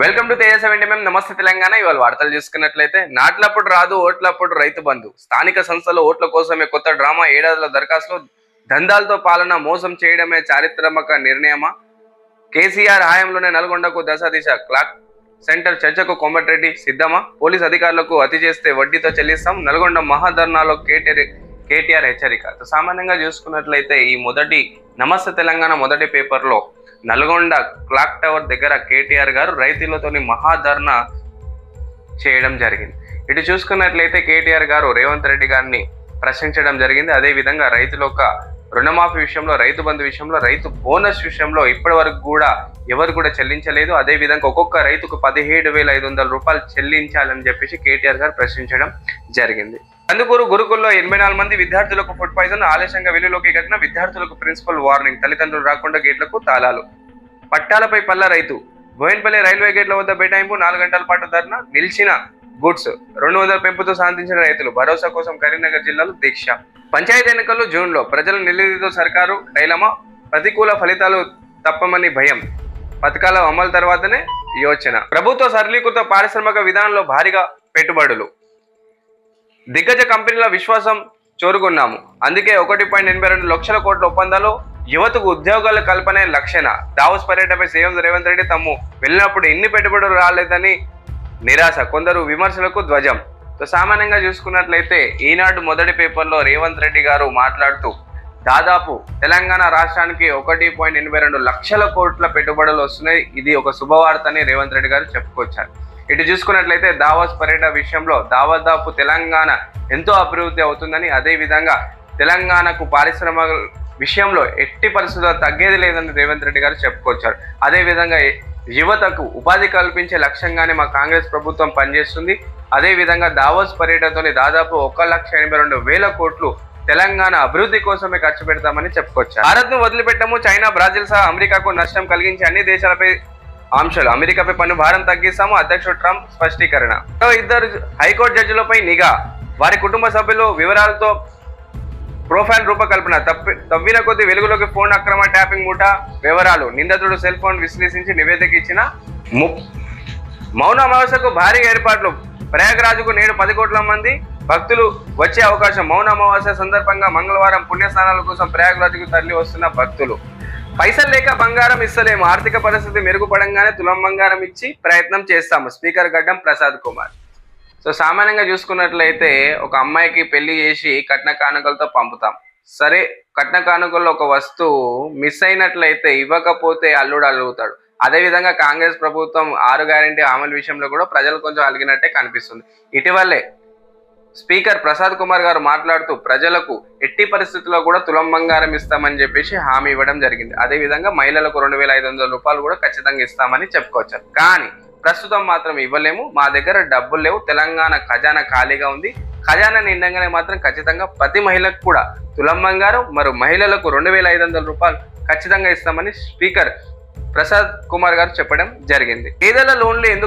Welcome to Teja seventy మేము నమస్తే తెలంగాణ. ఇవాళ వార్తలు చూసుకున్నట్లయితే నాట్లప్పుడు రాదు ఓట్లప్పుడు రైతు బంధు. స్థానిక సంస్థల ఓట్ల కోసమే కొత్త డ్రామా ఏడాదిలో దరఖాస్తులు దందాలతో పాలన మోసం చేయడమే చారిత్రాత్మక నిర్ణయమా? కేసీఆర్ హయాంలోనే నల్గొండకు దశ దిశ క్లాక్ సెంటర్ చర్చకు కోమటిరెడ్డి సిద్ధమా? పోలీస్ అధికారులకు అతి చేస్తే వడ్డీతో చెల్లిస్తాం. నల్గొండ మహాధర్నాలో కేటీఆర్ కేటీఆర్ హెచ్చరిక. సామాన్యంగా చూసుకున్నట్లయితే ఈ మొదటి నమస్తే తెలంగాణ మొదటి పేపర్లో నల్గొండ క్లాక్ టవర్ దగ్గర కేటీఆర్ గారు రైతులతోని మహాధర్నా చేయడం జరిగింది. ఇటు చూసుకున్నట్లయితే కేటీఆర్ గారు రేవంత్ రెడ్డి గారిని ప్రశ్నించడం జరిగింది. అదే విధంగా రైతుల యొక్క రుణమాఫీ విషయంలో రైతు బంధు విషయంలో రైతు బోనస్ విషయంలో ఇప్పటి వరకు కూడా ఎవరు కూడా చెల్లించలేదు. అదే విధంగా ఒక్కొక్క రైతుకు పదిహేడు వేల ఐదు వందల రూపాయలు చెల్లించాలని చెప్పేసి కేటీఆర్ గారు ప్రశ్నించడం జరిగింది. కందుకూరు గురుకుల్లో ఎనభై నాలుగు మంది విద్యార్థులకు ఫుడ్ పాయిజన్ ఆలస్యంగా వెలుగులోకి కట్టిన విద్యార్థులకు ప్రిన్సిపల్ వార్నింగ్ తల్లిదండ్రులు రాకుండా గేట్లకు తాళాలు. పట్టాలపై పల్ల రైతు. బోయిన్పల్లి రైల్వే గేట్ల వద్ద బైఠాయింపు నాలుగు గంటల పాటు ధర్నా నిలిచిన గుడ్స్ రెండు వందల పెంపుతో సాధించిన రైతులు. భరోసా కోసం కరీంనగర్ జిల్లాలో దీక్ష. పంచాయతీ ఎన్నికలు జూన్లో ప్రజల నిలదీతో సర్కారు డైలమా. ప్రతికూల ఫలితాలు తప్పమని భయం. పథకాల అమలు తర్వాతనే యోచన. ప్రభుత్వ సరళీకృత పారిశ్రామిక విధానంలో భారీగా పెట్టుబడులు. దిగ్గజ కంపెనీల విశ్వాసం చోరుకున్నాము అందుకే ఒకటి పాయింట్ ఎనభై రెండు లక్షల కోట్ల ఒప్పందాలు యువతకు ఉద్యోగాల కల్పనే లక్షణ. దావోస్ పర్యటనపై సీఎం రేవంత్ రెడ్డి తాము వెళ్ళినప్పుడు ఎన్ని పెట్టుబడులు రాలేదని నిరాశ. కొందరు విమర్శలకు ధ్వజం. సో సామాన్యంగా చూసుకున్నట్లయితే ఈనాడు మొదటి పేపర్లో రేవంత్ రెడ్డి గారు మాట్లాడుతూ దాదాపు తెలంగాణ రాష్ట్రానికి ఒకటి పాయింట్ ఎనభై రెండు లక్షల కోట్ల పెట్టుబడులు వస్తున్నాయి. ఇది ఒక శుభవార్త అని రేవంత్ రెడ్డి గారు చెప్పుకొచ్చారు. ఇటు చూసుకున్నట్లయితే దావాస్ పర్యటన విషయంలో దాదాపు తెలంగాణ ఎంతో అభివృద్ధి అవుతుందని అదే విధంగా తెలంగాణకు పారిశ్రామిక విషయంలో ఎట్టి పరిస్థితుల్లో తగ్గేది లేదని రేవంత్ రెడ్డి గారు చెప్పుకొచ్చారు. అదే విధంగా యువతకు ఉపాధి కల్పించే లక్ష్యంగానే మా కాంగ్రెస్ ప్రభుత్వం పనిచేస్తుంది. అదే విధంగా దావోస్ పర్యటనతోని దాదాపు ఒక లక్ష ఎనభై రెండు వేల కోట్లు తెలంగాణ అభివృద్ధి కోసమే ఖర్చు పెడతామని చెప్పుకొచ్చారు. భారత్ను వదిలిపెట్టము చైనా బ్రాజిల్ సహా అమెరికాకు నష్టం కలిగించే అన్ని దేశాలపై అంశాలు అమెరికాపై పన్ను భారం తగ్గిస్తాము అధ్యక్షుడు ట్రంప్ స్పష్టీకరణ. ఇద్దరు హైకోర్టు జడ్జిలపై నిఘా. వారి కుటుంబ సభ్యులు వివరాలతో ప్రొఫైల్ రూపకల్పన తప్పి తవ్విన కొద్ది వెలుగులోకి ఫోన్ అక్రమ ట్యాపింగ్ మూట వివరాలు నిందితుడు సెల్ ఫోన్ విశ్లేషించి నివేదిక ఇచ్చిన ము మౌన అమావాస్యకు భారీ ఏర్పాట్లు. ప్రయాగరాజుకు నేడు పది కోట్ల మంది భక్తులు వచ్చే అవకాశం. మౌన అమావాస్య సందర్భంగా మంగళవారం పుణ్యస్నానాల కోసం ప్రయాగరాజుకు తరలి వస్తున్న భక్తులు. పైసలు లేక బంగారం ఇస్తలేము. ఆర్థిక పరిస్థితి మెరుగుపడంగానే తులం బంగారం ఇచ్చి ప్రయత్నం చేస్తాము. స్పీకర్ గడ్డం ప్రసాద్ కుమార్. సో సామాన్యంగా చూసుకున్నట్లయితే ఒక అమ్మాయికి పెళ్ళి చేసి కట్న కానుకలతో పంపుతాం. సరే కట్న కానుకల్లో ఒక వస్తువు మిస్ అయినట్లయితే ఇవ్వకపోతే అల్లుడు అలుగుతాడు అదేవిధంగా కాంగ్రెస్ ప్రభుత్వం ఆరు గ్యారంటీ అమలు విషయంలో కూడా ప్రజలు కొంచెం అలిగినట్టే కనిపిస్తుంది. ఇటీవలే స్పీకర్ ప్రసాద్ కుమార్ గారు మాట్లాడుతూ ప్రజలకు ఎట్టి పరిస్థితుల్లో కూడా తులం బంగారం ఇస్తామని చెప్పేసి హామీ ఇవ్వడం జరిగింది. అదేవిధంగా మహిళలకు రెండు వేల ఐదు వందల రూపాయలు కూడా ఖచ్చితంగా ఇస్తామని చెప్పుకోవచ్చు కానీ ప్రస్తుతం మాత్రం ఇవ్వలేము. మా దగ్గర డబ్బులు లేవు. తెలంగాణ ఖజానా ఖాళీగా ఉంది. ఖజానా నిండంగానే మాత్రం ఖచ్చితంగా ప్రతి మహిళకు కూడా తులం బంగారం మరియు మహిళలకు రెండు వేల ఐదు వందల రూపాయలు ఖచ్చితంగా ఇస్తామని స్పీకర్ ప్రసాద్ కుమార్ గారు చెప్పడం జరిగింది. పేదల లోన్లు ఎందుకు